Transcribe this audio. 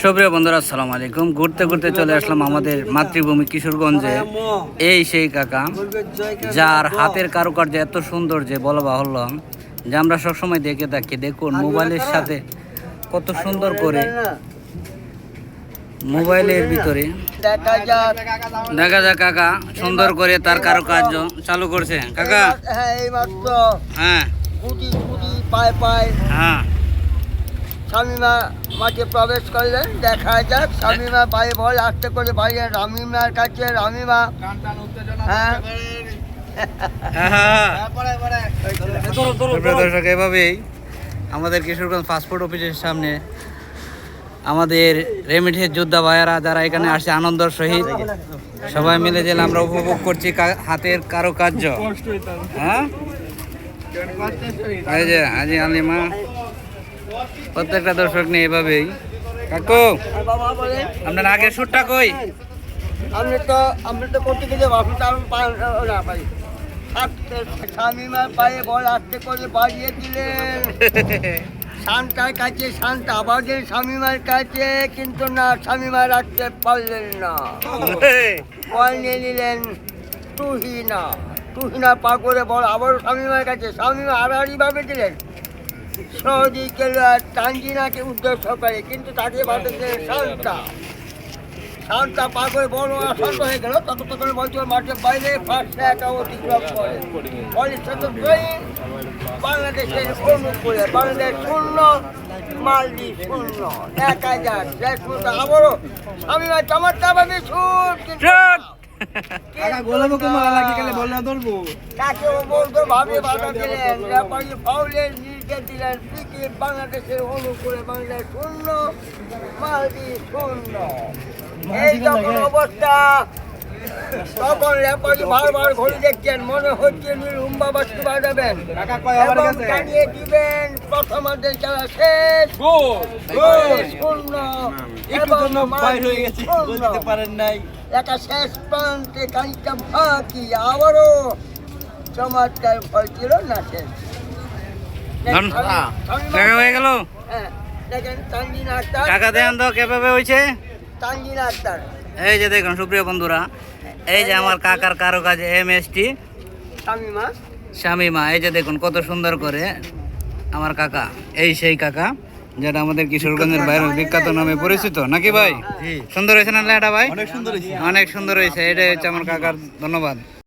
সুপ্রিয় বন্ধুরা আসসালামু আলাইকুম। ঘুরতে ঘুরতে চলে আসলাম আমাদের মাতৃভূমি কিশোরগঞ্জে। এই সেই কাকা যার হাতের কারুকার্য এত সুন্দর যে বলা বাহুল্য। যে আমরা সবসময় দেখে থাকি দেখুন মোবাইলের সাথে কত সুন্দর করে মোবাইলের ভিতরে দেখা যাক কাকা সুন্দর করে তার কারুকার্য চালু করছে। কাকা? হ্যাঁ হ্যাঁ গুটি গুটি পায়ে পায়ে হ্যাঁ স্বামীমা মাঠে প্রবেশ করলেন দেখা যাক স্বামীমা পায়ে বল আসতে করে বাইরে রামিমার কাছে রামিমা। হ্যাঁ। হ্যাঁ। দর্শক এভাবেই আমাদের কিশোরগঞ্জ পাসপোর্ট অফিসের সামনে আমাদের রেমিটের যোদ্ধা ভাইয়ারা যারা এখানে আসছে আনন্দর সহিত সবাই মিলে যে আমরা উপভোগ করছি হাতের কারুকার্য। হ্যাঁ? এই যে হাজি আলিমা। প্রত্যেকটা দর্শক নিয়ে এভাবেই। কাকু আপনার আগের সুরটা কই? আপনি তো আপনি তো করতে গেলে না পারি স্বামীমার পায়ে বল আসতে করে বাড়িয়ে দিলেন শান্তার কাছে শান্ত আবার স্বামীমার কাছে কিন্তু না স্বামীমা রাখতে পারলেন না। বল নিয়ে নিলেন তুহিনা তুহিনা পা করে বল আবার স্বামীমার কাছে স্বামীমা ভাবে দিলেন। সৌদি তানজিনাকে উদ্দেশ্য করে কিন্তু তাকে বাঁচাচ্ছেন শান্তা। শান্তা পা করে বড় শান্ত হয়ে গেল। তত তখন বলছে মাঠে বাইরে ফার্স্ট একা অতিক্রম করে। ট্রেন বাংলাদেশের অনুকূলে বাংলাদেশ শূন্য মালদ্বীপ শূন্য। এক হাজার আবারও আমি চমৎকার ভাবে শুট কিন্তু তাকে বলতো ভাবে বাধা দিলেন ব্যাপারী ফাউলের দিলেন পিকে বাংলাদেশের অনুকূলে বাংলাদেশ শূন্য মালদ্বীপ শূন্য। এই যখন অবস্থা তখন বারবার দেখছেন মনে হচ্ছে এবং জানিয়ে দিবেন খেলা শেষ গোল শূন্য। এবং শূন্য। একটা শেষ প্রান্তে খানিকটা ফাঁকি আবারও চমৎকার ফল ছিল না শেষ। ধন- হয়ে গেল? টাকা দেন তো কীভাবে হয়েছে? এই যে দেখুন সুপ্রিয় বন্ধুরা এই যে আমার কাকার কারও কাজ এম এস টি শামিমা এই যে দেখুন কত সুন্দর করে আমার কাকা এই সেই কাকা যেটা আমাদের কিশোরগঞ্জের বাইরে বিখ্যাত নামে পরিচিত নাকি ভাই? সুন্দর হয়েছে না এটা ভাই? অনেক সুন্দর হয়েছে এটাই হচ্ছে আমার কাকার ধন্যবাদ।